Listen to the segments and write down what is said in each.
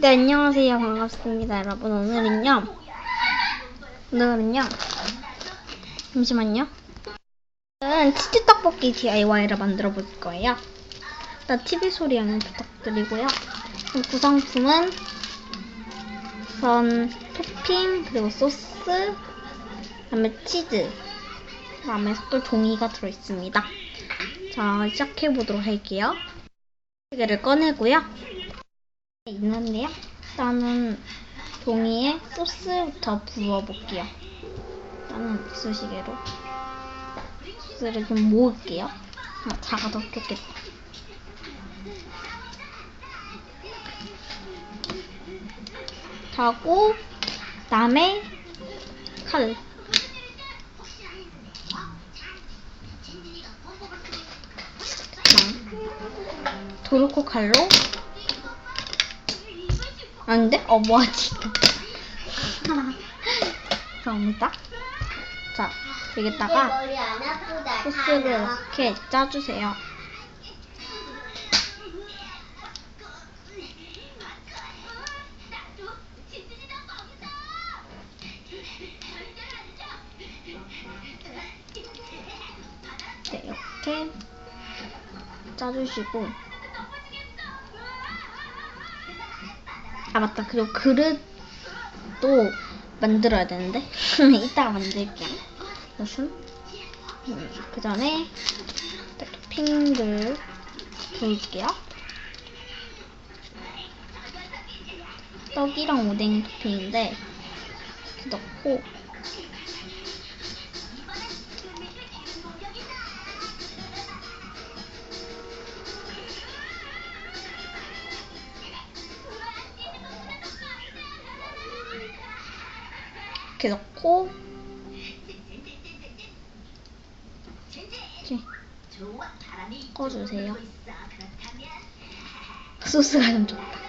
네, 안녕하세요. 반갑습니다, 여러분. 오늘은요. 오늘은요. 잠시만요. 오늘은 치즈 떡볶이 DIY를 만들어 볼 거예요. 일단 TV 소리 양해 부탁드리고요. 구성품은 우선 토핑, 그리고 소스, 그다음에 치즈, 그다음에 또 종이가 들어있습니다. 자, 시작해 보도록 할게요. 시계를 꺼내고요. 있는데요. 일단은 종이에 소스부터 부어볼게요. 일단은 이쑤시개로 소스를 좀 모을게요. 아, 작아도 좋겠다. 하고 그다음에 칼. 도르코 칼로 아닌데? 어, 뭐하지? 감사합니다. 자, 여기다가. 소스를 이렇게 짜주세요. 네, 이렇게 짜주시고. 아, 맞다. 그리고 그릇도 만들어야 되는데. 이따가 만들게요. 무슨? 음, 그 전에 토핑들 부을게요. 떡이랑 오뎅 토핑인데 넣고 이렇게 넣고 이렇게 꺼주세요. 소스가 좀 좋다.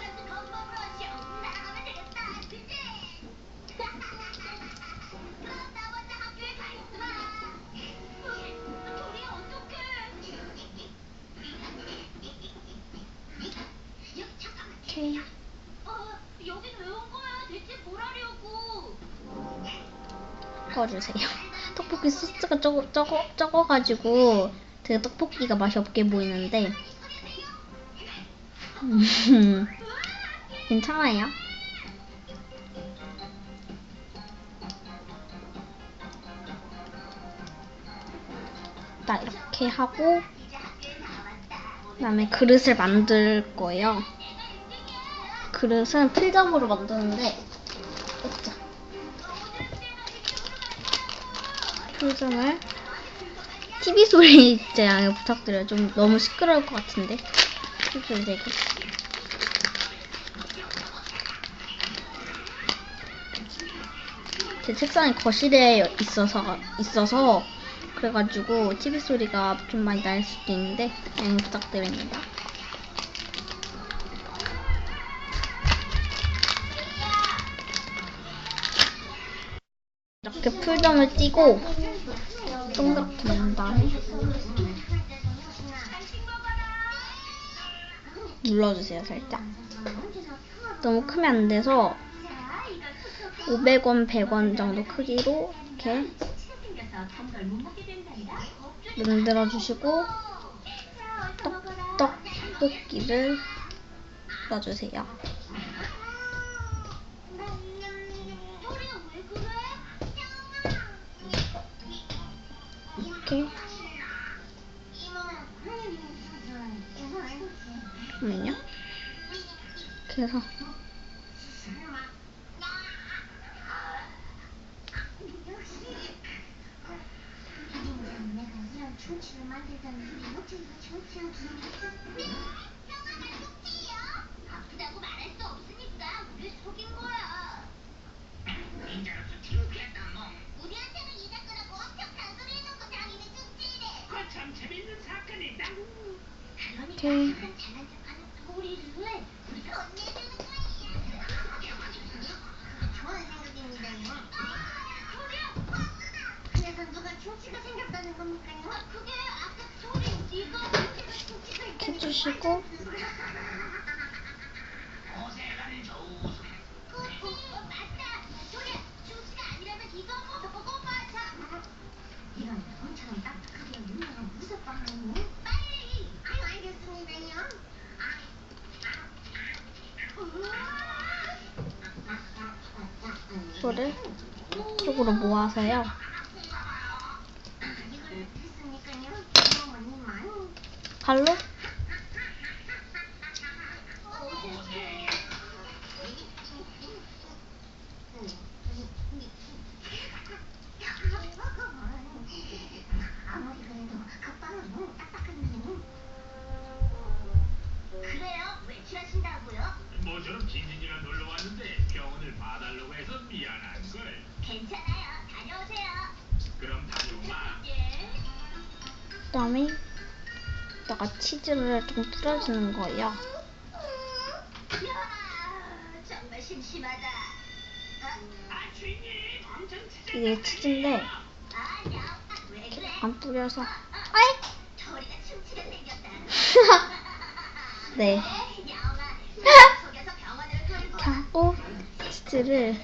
꺼주세요. 떡볶이 소스가 적어, 적어, 적어가지고 되게 떡볶이가 맛이 없게 보이는데 음, 괜찮아요. 딱 이렇게 하고 그다음에 그릇을 만들 거예요. 그릇은 필점으로 만드는데 표정을 TV 소리 진짜 양해 부탁드려요. 좀 너무 시끄러울 것 같은데. TV 소리 되게. 제 책상이 거실에 있어서 있어서 그래가지고 TV 소리가 좀 많이 날 수도 있는데 양해 부탁드립니다. 이렇게 풀점을 띄고 동그랗게 만든 다음에 눌러주세요 살짝. 너무 크면 안 돼서 500원, 100원 정도 크기로 이렇게 만들어 주시고 떡, 떡볶이를 넣어주세요 이렇게. 잠깐만요. 해서 해주시고 이거를 쪽으로 모아서요. 칼로 괜찮아요. 다녀오세요. 그럼 다녀오마. 예. 그다음에 여기다가 치즈를 좀 뿌려주는 거예요. 야, 정말 심심하다. 아 주인님 엄청 치즈. 이게 치즈인데 아니야, 왜 그래? 안 뿌려서 아이 저리가 생겼다. 네 야옹아, 속여서 병원으로 하고 치즈를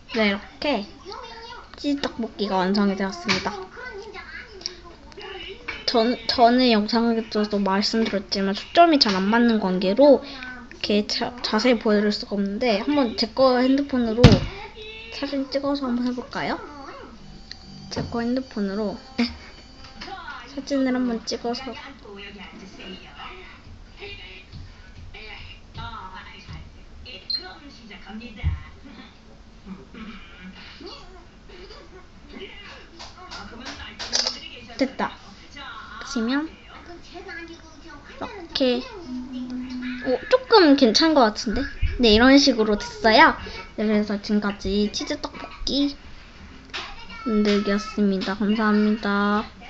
네 이렇게 유미님 치즈 떡볶이가 완성이 되었습니다. 전, 전에 영상에서도 말씀드렸지만 초점이 잘 안 맞는 관계로 이렇게 자, 자세히 보여드릴 수가 없는데 한번 제 거 핸드폰으로 사진 찍어서 한번 해볼까요? 제 거 핸드폰으로 네, 사진을 한번 찍어서 됐다. 자, 보시면 이렇게 그냥 어, 조금 괜찮은 것 같은데? 네, 이런 식으로 됐어요. 네, 그래서 지금까지 치즈 떡볶이 만들기였습니다. 감사합니다.